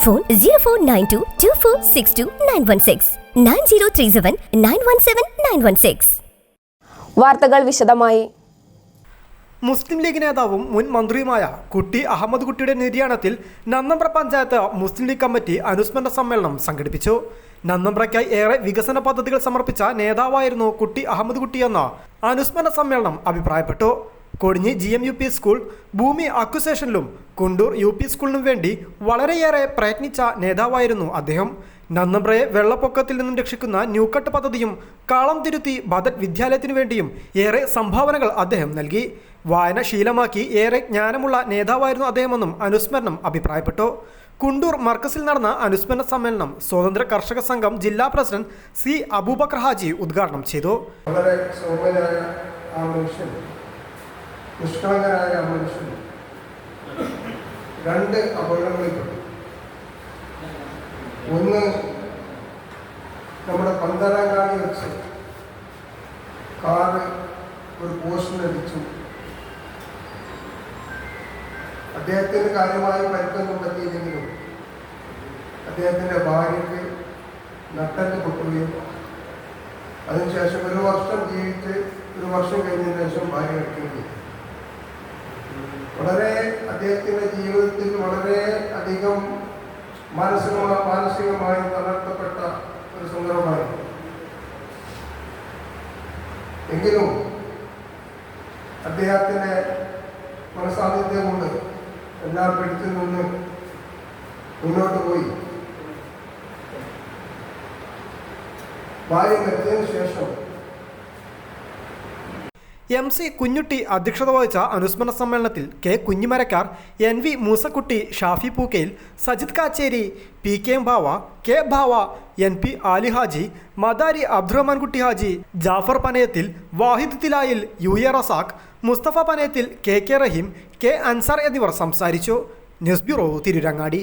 Phone zero four nine two two four six two nine one six nine zero three seven nine one seven nine one six വാർത്തകൾ വിശദമായി. മുസ്ലിം league നേതാവും മുൻ മന്ത്രിയുമായ കുട്ടി അഹമ്മദ് കുട്ടിയുടെ നിര്യാണത്തിൽ നന്നമ്പ്ര പഞ്ചായത്ത് മുസ്ലിം ലീഗ് കമ്മിറ്റി അനുസ്മരണ സമ്മേളനം സംഘടിപ്പിച്ചു. നന്നമ്പ്രയ്ക്കായി ഏറെ വികസന പദ്ധതികൾ സമർപ്പിച്ച നേതാവായിരുന്നു കുട്ടി അഹമ്മദ് കുട്ടിയെന്ന് അനുസ്മരണ സമ്മേളനം അഭിപ്രായപ്പെട്ടു. Kodinhi G M U P school ഭൂമി അക്വിസേഷനിലും കുണ്ടൂർ യു പി സ്കൂളിനും വേണ്ടി വളരെയേറെ പ്രയത്നിച്ച നേതാവായിരുന്നു അദ്ദേഹം. നന്നമ്പ്രയെ വെള്ളപ്പൊക്കത്തിൽ നിന്നും രക്ഷിക്കുന്ന ന്യൂക്കട്ട് പദ്ധതിയും കാളം തിരുത്തി ബദൽ വിദ്യാലയത്തിനു വേണ്ടിയും ഏറെ സംഭാവനകൾ അദ്ദേഹം നൽകി. വായന ശീലമാക്കി ഏറെ ജ്ഞാനമുള്ള നേതാവായിരുന്നു അദ്ദേഹമെന്നും അനുസ്മരണം അഭിപ്രായപ്പെട്ടു. കുണ്ടൂർ മർക്കസിൽ നടന്ന അനുസ്മരണ സമ്മേളനം സ്വതന്ത്ര കർഷക സംഘം ജില്ലാ പ്രസിഡന്റ് സി അബൂബക്കർ ഹാജി ഉദ്ഘാടനം ചെയ്തു. വളരെ നിഷ്കളങ്കനായ മനുഷ്യൻ രണ്ട് അപകടങ്ങളിൽപ്പെട്ടു ഒന്ന് നമ്മുടെ പന്തരങ്ങാടി വെച്ച് കാറ് ഒരു പോസ്റ്റിനടിച്ചു അദ്ദേഹത്തിന് കാര്യമായി പരിക്കൊന്നും പറ്റിയില്ലെങ്കിലും അദ്ദേഹത്തിന്റെ ഭാര്യയ്ക്ക് നട്ടൽ പൊട്ടുകയും അതിനുശേഷം ഒരു വർഷം ജീവിച്ച് ഒരു വർഷം കഴിഞ്ഞതിന് ശേഷം ഭാര്യ എടുക്കുകയും വളരെ അദ്ദേഹത്തിന്റെ ജീവിതത്തിൽ വളരെ അധികം മാനസിക മാനസികമായി തളർത്തപ്പെട്ട ഒരു സന്ദർഭമായിരുന്നു എങ്കിലും അദ്ദേഹത്തിന്റെ മനസാന്നിധ്യം കൊണ്ട് എല്ലാം പിടിച്ചു നിന്ന് മുന്നോട്ട് പോയി. ഭാര്യ മരിച്ചതിന് ശേഷം എം സി കുഞ്ഞുട്ടി അധ്യക്ഷത വഹിച്ച അനുസ്മരണ സമ്മേളനത്തിൽ K Kunhimarakkar N V Moosakkutty Shafi Pookkayil Sajith Kacheri P K Bhava K Bhava N P Ali Haji Madari Abdurahman Kutty Haji Jafar Panayathil Wahid Thilayil U A Razak Mustafa Panayathil K K Raheem K Ansar എന്നിവർ സംസാരിച്ചു. News bureau Tirurangadi.